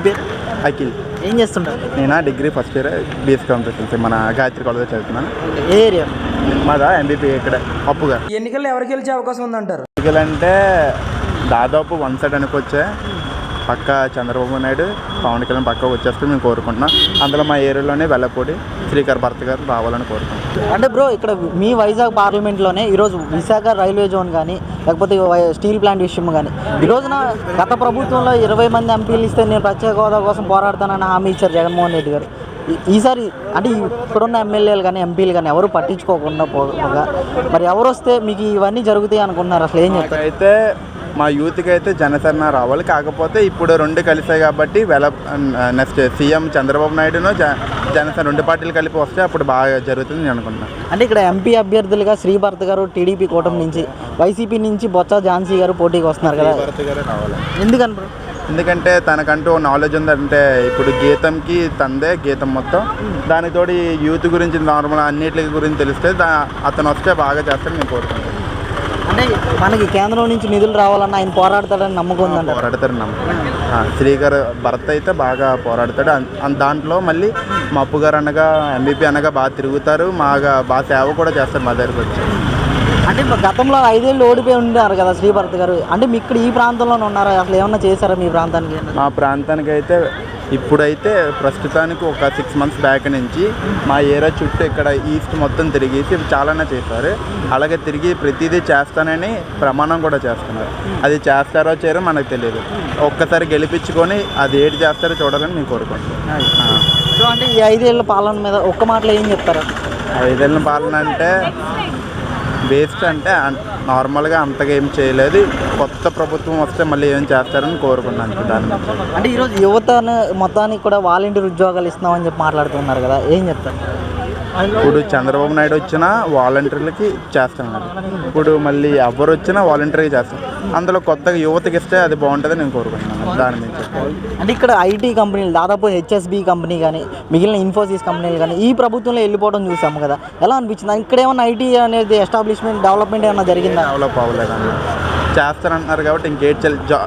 అఖిల్. ఏం చేస్తుంటారు? నేను degree first year BS computers మన గాయత్రి కాలేజ్లో చదువుతున్నాను. ఏ ఏరియా? మాదా ఎంబీపీ ఇక్కడ పప్పుగా ఎన్నికల్లో ఎవరికి గెలిచే అవకాశం ఉందంటారు? అంటే దాదాపు వన్ సైడ్ అనుకొచ్చే పక్క చంద్రబాబు నాయుడు పవన్ కళ్యాణ్ పక్క వచ్చేస్తే మేము కోరుకుంటున్నాం. అందులో మా ఏరియాలోనే వెల్లపూడి శ్రీకర్ భర్త గారు రావాలని కోరుకుంటున్నాం. అంటే బ్రో ఇక్కడ మీ వైజాగ్ పార్లమెంట్లోనే ఈరోజు విశాఖ రైల్వే జోన్ కానీ లేకపోతే స్టీల్ ప్లాంట్ విషయం కానీ ఈ రోజున గత ప్రభుత్వంలో ఇరవై మంది ఎంపీలు ఇస్తే నేను ప్రత్యేక హోదా కోసం పోరాడతానని హామీ ఇచ్చారు జగన్మోహన్ రెడ్డి గారు. ఈసారి అంటే ఇప్పుడున్న ఎమ్మెల్యేలు కానీ ఎంపీలు కానీ ఎవరు పట్టించుకోకుండా పోగా? మరి ఎవరు వస్తే మీకు ఇవన్నీ జరుగుతాయి అనుకుంటున్నారు? అసలు ఏం చెప్తారు? అయితే మా యూత్కి అయితే జనసేన రావాలి. కాకపోతే ఇప్పుడు రెండు కలిసాయి కాబట్టి వెల నెక్స్ట్ సీఎం చంద్రబాబు నాయుడును జనసేన రెండు పార్టీలు కలిపి వస్తే అప్పుడు బాగా జరుగుతుంది నేను అనుకుంటున్నాను అంటే ఇక్కడ ఎంపీ అభ్యర్థులుగా శ్రీభర్త గారు టీడీపీ కూటమి నుంచి వైసీపీ నుంచి బొత్స ఝాన్సీ గారు పోటీకి వస్తున్నారు కదా. భరత్ గారే రావాలి. ఎందుకని ఎందుకంటే తనకంటూ నాలెడ్జ్ ఉందంటే ఇప్పుడు గీతంకి తందే గీతం మొత్తం. ఈ యూత్ గురించి నార్మల్ అన్నిటి గురించి తెలిస్తే దా అతను వస్తే బాగా చేస్తాడని నేను కోరుకుంటున్నాను. అంటే మనకి కేంద్రం నుంచి నిధులు రావాలన్నా ఆయన పోరాడతాడని నమ్మకం ఉందంట పోరాడతారు నమ్మకం. శ్రీగారు భరత్ అయితే బాగా పోరాడతాడు. దాంట్లో మళ్ళీ మా అప్పు గారు అనగా ఎంబీపీ అనగా బాగా తిరుగుతారు. బాగా బాగా సేవ కూడా చేస్తారు మా దగ్గరకు వచ్చి. అంటే ఇప్పుడు గతంలో ఐదేళ్ళు ఓడిపోయి ఉన్నారు కదా శ్రీభరత్ గారు. అంటే మీ ఇక్కడ ఈ ప్రాంతంలోనే ఉన్నారా? అసలు ఏమన్నా చేశారా మీ ప్రాంతానికి? మా ప్రాంతానికి అయితే ఇప్పుడైతే ప్రస్తుతానికి ఒక సిక్స్ మంత్స్ బ్యాక్ నుంచి మా ఏరియా చుట్టూ ఇక్కడ ఈస్ట్ మొత్తం తిరిగేసి చాలానే చేశారు. అలాగే తిరిగి ప్రతిదీ చేస్తానని ప్రమాణం కూడా చేస్తున్నారు. అది చేస్తారో చేయరో మనకు తెలియదు. ఒక్కసారి గెలిపించుకొని అది ఏటి చేస్తారో చూడాలని మేము కోరుకుంటున్నాం. సో అంటే ఈ ఐదేళ్ళ పాలన మీద ఒక్క మాటలో ఏం చెప్తారు? ఐదేళ్ళ పాలన అంటే వేస్ట్ అంటే అన్- నార్మల్గా అంతగా ఏం చేయలేదు. కొత్త ప్రభుత్వం వస్తే మళ్ళీ ఏం చేస్తారని కోరుకున్నాను దాని అంటే ఈరోజు యువతను మొత్తానికి కూడా వాలంటీర్ ఉద్యోగాలు ఇస్తున్నామని చెప్పి మాట్లాడుతున్నారు కదా ఏం చెప్తారు? ఇప్పుడు చంద్రబాబు నాయుడు వచ్చినా వాలంటీర్లకి చేస్తున్నారు ఇప్పుడు మళ్ళీ ఎవరు వచ్చినా వాలంటీర్గా చేస్తారు అందులో కొత్తగా యువతకి ఇస్తే అది బాగుంటుందని నేను కోరుకుంటున్నాను. దాని మీద అంటే ఇక్కడ ఐటీ కంపెనీలు దాదాపు హెచ్ఎస్బి కంపెనీ కానీ మిగిలిన ఇన్ఫోసిస్ కంపెనీలు కానీ ఈ ప్రభుత్వంలో వెళ్ళిపోవడం చూసాము కదా. ఎలా అనిపించింది? ఇక్కడ ఏమన్నా ఐటీ అనేది ఎస్టాబ్లిష్మెంట్ డెవలప్మెంట్ ఏమన్నా జరిగిందా? డెవలప్ అవ్వలేదన్న. చేస్తారంటున్నారు కాబట్టి ఇంకేట్ జా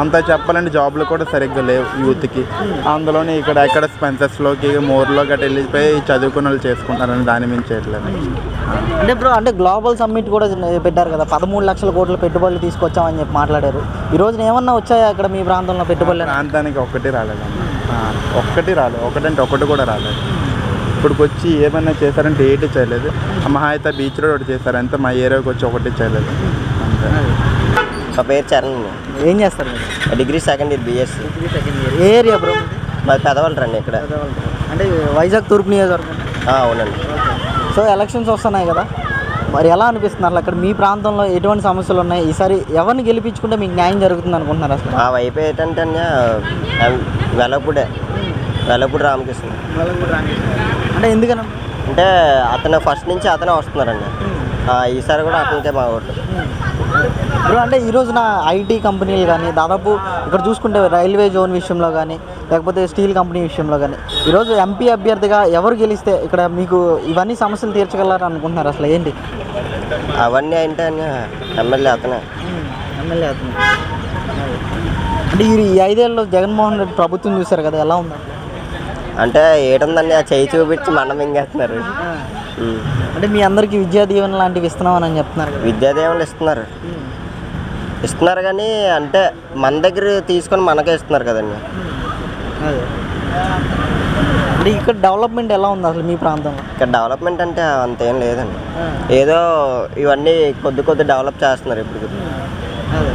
అంతా చెప్పాలంటే జాబ్లు కూడా సరిగ్గా లేవు యూత్కి. అందులోనే ఇక్కడ ఎక్కడ స్పెన్సర్స్లోకి మోర్లో గట్రా వెళ్ళిపోయి చదువుకున్న వాళ్ళు చేసుకుంటారని దాని మీద చేయట్లేదు. అంటే బ్రో అంటే గ్లోబల్ సమ్మిట్ కూడా పెట్టారు కదా. పదమూడు లక్షల కోట్ల పెట్టుబడులు తీసుకొచ్చామని చెప్పి మాట్లాడారు. ఈ రోజున ఏమన్నా వచ్చాయా అక్కడ మీ ప్రాంతంలో పెట్టుబడులు? ప్రాంతానికి ఒక్కటి రాలేదన్న ఆ, ఒక్కటి రాలేదు. ఒకటంటే ఒకటి కూడా రాలేదు. ఇప్పటికి వచ్చి ఏమైనా చేశారంటే ఏటి చేయలేదు. మహా అయితే బీచ్ రోడ్ ఒకటి చేశారు. అంతే మా ఏరియాకి వచ్చి ఒకటి చేయలేదు. అంతే. మా పేరు చరణ్ ఏం చేస్తారు మీరు? Degree second year BSc second year. ఏ ఏరియా బ్రో? మాది పెదవాళ్ళు రండి ఇక్కడ అంటే వైజాగ్ తూర్పు నియోజకవర్గం. ఆ, అవునండి. సో ఎలక్షన్స్ వస్తున్నాయి కదా. మరి ఎలా అనిపిస్తుంది అసలు అక్కడ మీ ప్రాంతంలో ఎటువంటి సమస్యలు ఉన్నాయి? ఈసారి ఎవరిని గెలిపించుకుంటే మీకు న్యాయం జరుగుతుంది అనుకుంటున్నారు అసలు? మా వైపు ఏంటంటే ఎం- వెలపుడే. వెలపుడు రామకృష్ణ. అంటే ఎందుకని? అంటే అతను ఫస్ట్ నుంచి అతనే వస్తున్నారండి. ఆ, ఈసారి కూడా అతనికే ఓటు. బ్రో అంటే ఈ రోజున ఐటీ కంపెనీలు కానీ దాదాపు ఇక్కడ చూసుకుంటే రైల్వే జోన్ విషయంలో కానీ లేకపోతే స్టీల్ కంపెనీ విషయంలో కానీ ఈరోజు ఎంపీ అభ్యర్థిగా ఎవరు గెలిస్తే ఇక్కడ మీకు ఇవన్నీ సమస్యలు తీర్చగలరు అనుకుంటున్నారు అసలు ఏంటి? అవన్నీ అంటే ఎమ్మెల్యే అతనే. ఎమ్మెల్యే అంటే ఈ ఐదేళ్ళలో జగన్మోహన్ రెడ్డి ప్రభుత్వం చూశారు కదా ఎలా ఉంది? అంటే ఏటుందండి ఆ చేయి చూపించి మనం మింగేస్తున్నారు. అంటే మీ అందరికీ విద్యా దీవెన లాంటివి ఇస్తున్నామని అని చెప్తున్నారు కదా. విద్యాదేవులు ఇస్తున్నారు. ఇస్తున్నారు కానీ అంటే మన దగ్గర తీసుకొని మనకే ఇస్తున్నారు కదండి. అదే. అంటే ఇక్కడ డెవలప్మెంట్ ఎలా ఉంది అసలు మీ ప్రాంతంలో? ఇక్కడ డెవలప్మెంట్ అంటే అంతేం లేదండి. ఏదో ఇవన్నీ కొద్ది కొద్ది డెవలప్ చేస్తున్నారు ఇప్పుడు అదే.